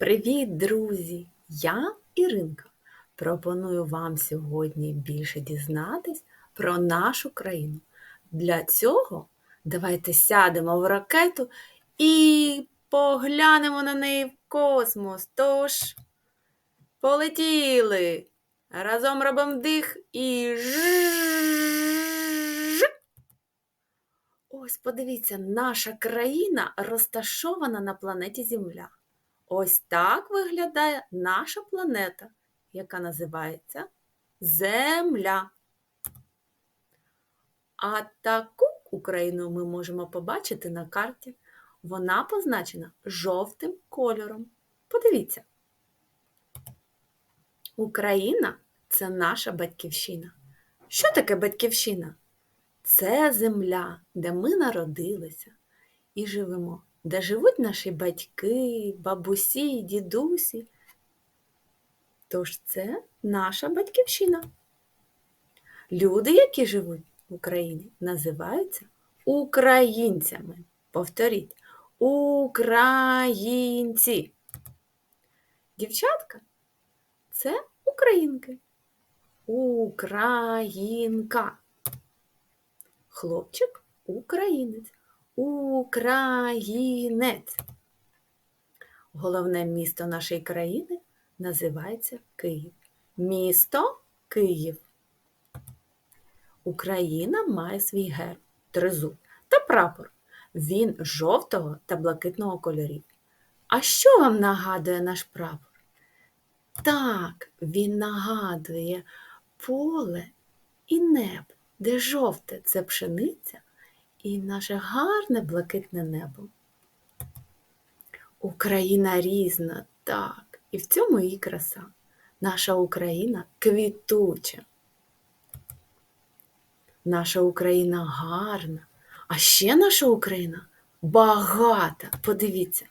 Привіт, друзі! Я Іринка. Пропоную вам сьогодні більше дізнатись про нашу країну. Для цього давайте сядемо в ракету і поглянемо на неї в космос. Тож, полетіли! Разом робимо дих і жжж. Ось подивіться, наша країна розташована на планеті Земля. Ось так виглядає наша планета, яка називається Земля. А таку Україну ми можемо побачити на карті. Вона позначена жовтим кольором. Подивіться. Україна це наша батьківщина. Що таке батьківщина? Це земля, де ми народилися і живемо де живуть наші батьки, бабусі, дідусі. Тож це наша батьківщина. Люди, які живуть в Україні, називаються українцями. Повторіть, українці. Дівчатка це українки. Українка. Хлопчик українець. Українець. Головне місто нашої країни називається Київ. Місто Київ. Україна має свій герб, тризуб та прапор. Він жовтого та блакитного кольорів. А що вам нагадує наш прапор? Так, він нагадує поле і небо, де жовте це пшениця, і наше гарне блакитне небо. Україна різна, так, і в цьому її краса. Наша Україна квітуча. Наша Україна гарна, а ще наша Україна багата. Подивіться.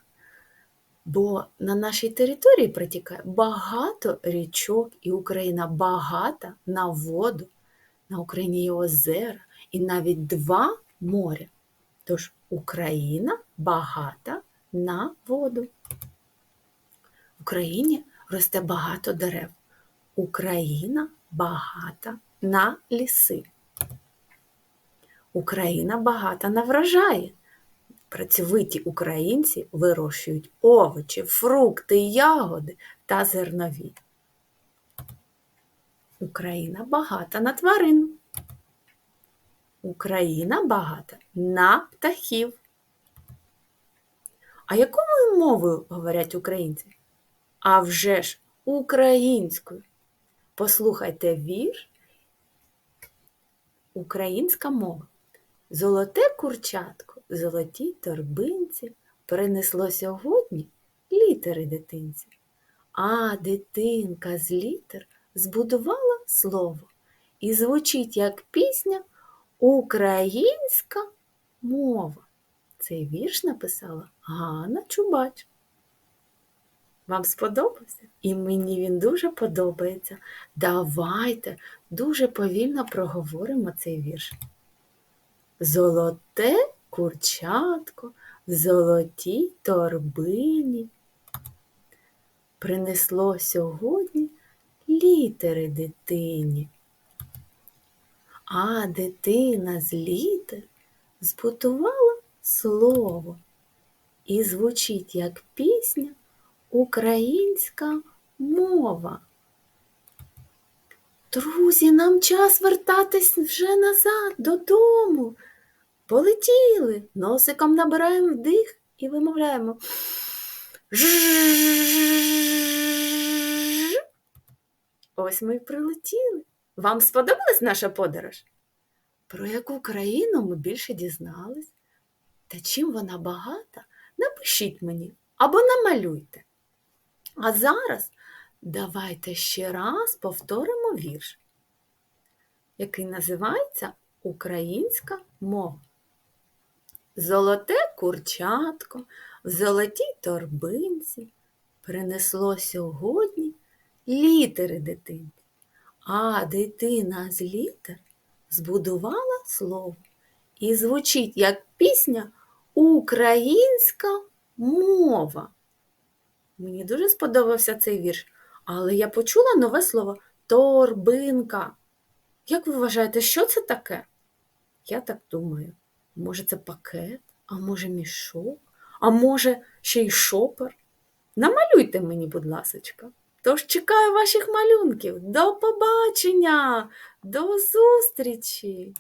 Бо на нашій території протікає багато річок, і Україна багата на воду. На Україні є озера і навіть два моря. Тож Україна багата на воду. В Україні росте багато дерев. Україна багата на ліси. Україна багата на врожаї. Працьовиті українці вирощують овочі, фрукти, ягоди та зернові. Україна багата на тварин. Україна багата на птахів. А якою мовою говорять українці? А вже ж українською. Послухайте вірш Українська мова. Золоте курчатко золотій торбинці принесло сьогодні літери дитинці. А дитинка з літер збудувала слово і звучить як пісня Українська мова. Цей вірш написала Ганна Чубач. Вам сподобався? І мені він дуже подобається. Давайте дуже повільно проговоримо цей вірш. Золоте курчатко в золотій торбині. Принесло сьогодні літери дитині. А дитина з літер збудувала слово і звучить як пісня українська мова. Друзі, нам час вертатись вже назад додому. Полетіли, носиком набираємо вдих і вимовляємо. Ось ми й прилетіли. Вам сподобалась наша подорож? Про яку країну ми більше дізнались? Та чим вона багата, напишіть мені або намалюйте. А зараз давайте ще раз повторимо вірш, який називається Українська мова. Золоте курчатко в золотій торбинці принесло сьогодні літери дитинці. А дитина з літер збудувала слово і звучить як пісня Українська мова. Мені дуже сподобався цей вірш, але я почула нове слово торбинка. Як ви вважаєте, що це таке? Я так думаю, може це пакет, а може мішок, а може ще й шопер? Намалюйте мені, будь ласочка. Тож чекаю ваших малюнків. До побачення, до зустрічі!